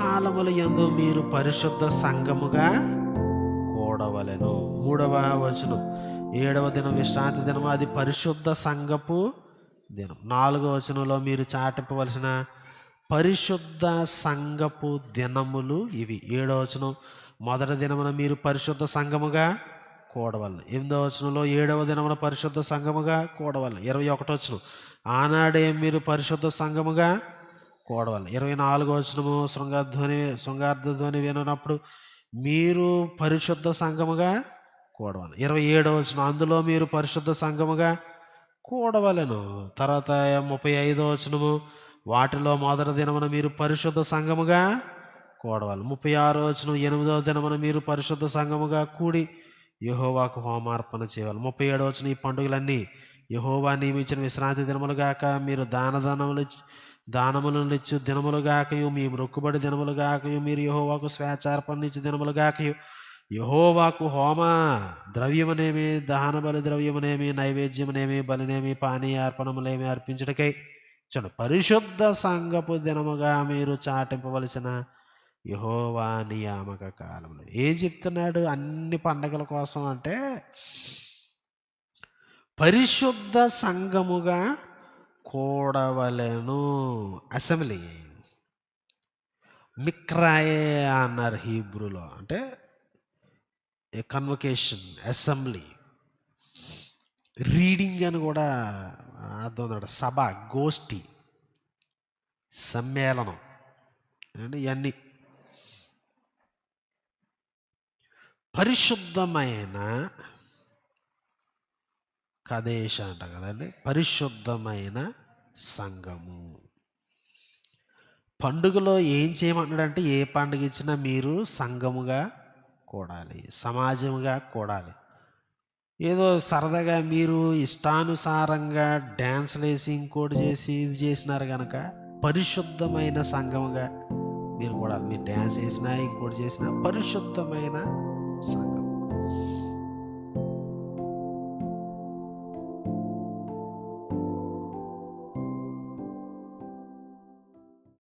కాలముల యందు మీరు పరిశుద్ధ సంఘముగా కూడవలెను. మూడవ వచనం. ఏడవ దినం విశ్రాంతి దినం అది పరిశుద్ధ సంఘపు దినం. నాలుగవ వచనంలో మీరు చాటింపవలసిన పరిశుద్ధ సంఘపు దినములు ఇవి. ఏడవ వచనం. మొదటి దినమున మీరు పరిశుద్ధ సంఘముగా కూడవలను. ఎనిమిదవ వచనంలో ఏడవ దినమున పరిశుద్ధ సంఘముగా కూడవలను. ఇరవై ఒకటో వచనం. ఆనాడే మీరు పరిశుద్ధ సంఘముగా కూడవలను ఇరవై నాలుగో వచనము శృంగాధ్వని శృంగార్థ ధ్వని వినప్పుడు మీరు పరిశుద్ధ సంఘముగా కూడవాలి. ఇరవై ఏడవ వచనం అందులో మీరు పరిశుద్ధ సంఘముగా కూడవలను. తర్వాత ముప్పై ఐదో వచనము వాటిలో మొదటి దినమున మీరు పరిశుద్ధ సంఘముగా కూడవాలి. ముప్పై ఆరో వచనం ఎనిమిదవ దినమున మీరు పరిశుద్ధ సంఘముగా కూడి యహోవాకు హోమార్పణ చేయాలి. ముప్పై ఏడవ వచనం ఈ పండుగలన్నీ యహోవా నియమించిన విశ్రాంతి దినములు గాక మీరు దాన దానములను ఇచ్చు దినములు గాకయు మీ మొక్కుబడి దినములుగాకయు మీరు యహోవాకు స్వేచ్ఛార్పణించు దినములుగాకయు దినములు యహోవాకు హోమ ద్రవ్యమనేమి దహన బలి ద్రవ్యమనేమి నైవేద్యమనేమి బలినేమి పానీయ అర్పణములేమి అర్పించుటకై చూడండి పరిశుద్ధ సంగపు దినముగా మీరు చాటింపవలసిన యహోవా నియామక కాలంలో ఏం చెప్తున్నాడు అన్ని పండగల కోసం అంటే పరిశుద్ధ సంఘముగా కూడవలెను అసెంబ్లీ. మిక్రాయే అన్నారు హీబ్రూలో. అంటే ఏ కన్వకేషన్ అసెంబ్లీ. రీడింగ్ అని కూడా అర్థం సభ గోష్ఠి సమ్మేళనం. అంటే ఇవన్నీ. పరిశుద్ధమైన కదేశ అంట కదండి. పరిశుద్ధమైన సంఘము. పండుగలో ఏం చేయమంటున్నాడంటే ఏ పండుగ ఇచ్చినా మీరు సంఘముగా కూడాలి సమాజముగా కూడాలి. ఏదో సరదాగా మీరు ఇష్టానుసారంగా డ్యాన్స్లు వేసి ఇంకోటి చేసి ఇది చేసినారు కనుక పరిశుద్ధమైన సంఘముగా మీరు కూడా మీరు డ్యాన్స్ చేసినా ఇంకోటి చేసినా పరిశుద్ధమైన సంఘం.